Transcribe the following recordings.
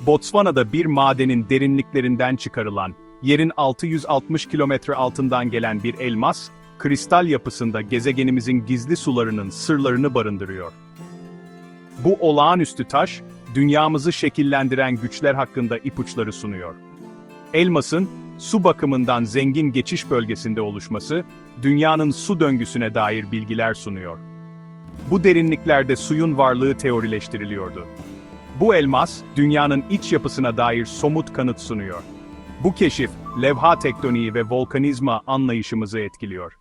Botswana'da bir madenin derinliklerinden çıkarılan, yerin 660 kilometre altından gelen bir elmas, kristal yapısında gezegenimizin gizli sularının sırlarını barındırıyor. Bu olağanüstü taş, dünyamızı şekillendiren güçler hakkında ipuçları sunuyor. Elmasın, su bakımından zengin geçiş bölgesinde oluşması, dünyanın su döngüsüne dair bilgiler sunuyor. Bu derinliklerde suyun varlığı teorileştiriliyordu. Bu elmas, dünyanın iç yapısına dair somut kanıt sunuyor. Bu keşif, levha tektoniği ve volkanizma anlayışımızı etkiliyor.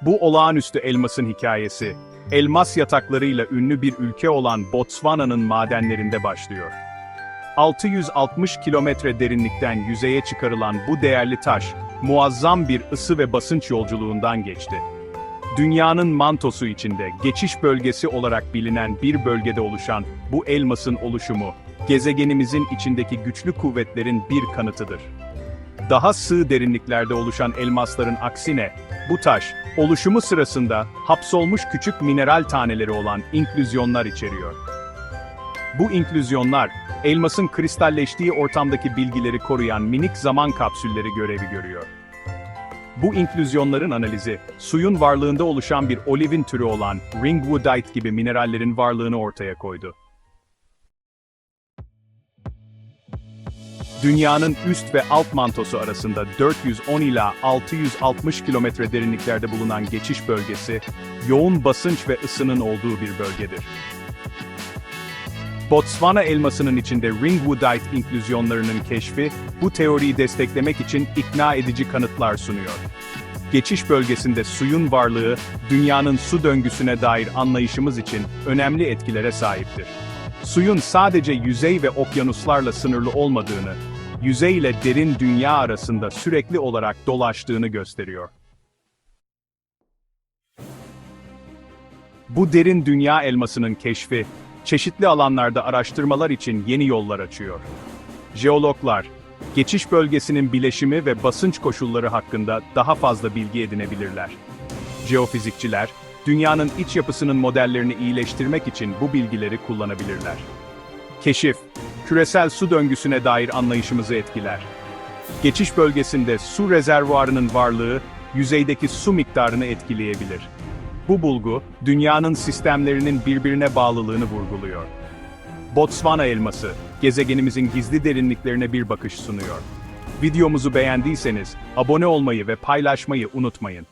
Bu olağanüstü elmasın hikayesi, elmas yataklarıyla ünlü bir ülke olan Botswana'nın madenlerinde başlıyor. 660 kilometre derinlikten yüzeye çıkarılan bu değerli taş, muazzam bir ısı ve basınç yolculuğundan geçti. Dünyanın mantosu içinde geçiş bölgesi olarak bilinen bir bölgede oluşan bu elmasın oluşumu, gezegenimizin içindeki güçlü kuvvetlerin bir kanıtıdır. Daha sığ derinliklerde oluşan elmasların aksine, bu taş, oluşumu sırasında hapsolmuş küçük mineral taneleri olan inklüzyonlar içeriyor. Bu inklüzyonlar, elmasın kristalleştiği ortamdaki bilgileri koruyan minik zaman kapsülleri görevi görüyor. Bu inklüzyonların analizi, suyun varlığında oluşan bir olivin türü olan ringwoodite gibi minerallerin varlığını ortaya koydu. Dünyanın üst ve alt mantosu arasında 410 ila 660 kilometre derinliklerde bulunan geçiş bölgesi, yoğun basınç ve ısının olduğu bir bölgedir. Botswana elmasının içinde ringwoodite inklüzyonlarının keşfi, bu teoriyi desteklemek için ikna edici kanıtlar sunuyor. Geçiş bölgesinde suyun varlığı, dünyanın su döngüsüne dair anlayışımız için önemli etkilere sahiptir. Suyun sadece yüzey ve okyanuslarla sınırlı olmadığını, yüzey ile derin dünya arasında sürekli olarak dolaştığını gösteriyor. Bu derin dünya elmasının keşfi, çeşitli alanlarda araştırmalar için yeni yollar açıyor. Jeologlar, geçiş bölgesinin bileşimi ve basınç koşulları hakkında daha fazla bilgi edinebilirler. Jeofizikçiler, dünyanın iç yapısının modellerini iyileştirmek için bu bilgileri kullanabilirler. Keşif, küresel su döngüsüne dair anlayışımızı etkiler. Geçiş bölgesinde su rezervuarının varlığı, yüzeydeki su miktarını etkileyebilir. Bu bulgu, dünyanın sistemlerinin birbirine bağlılığını vurguluyor. Botswana elması, gezegenimizin gizli derinliklerine bir bakış sunuyor. Videomuzu beğendiyseniz, abone olmayı ve paylaşmayı unutmayın.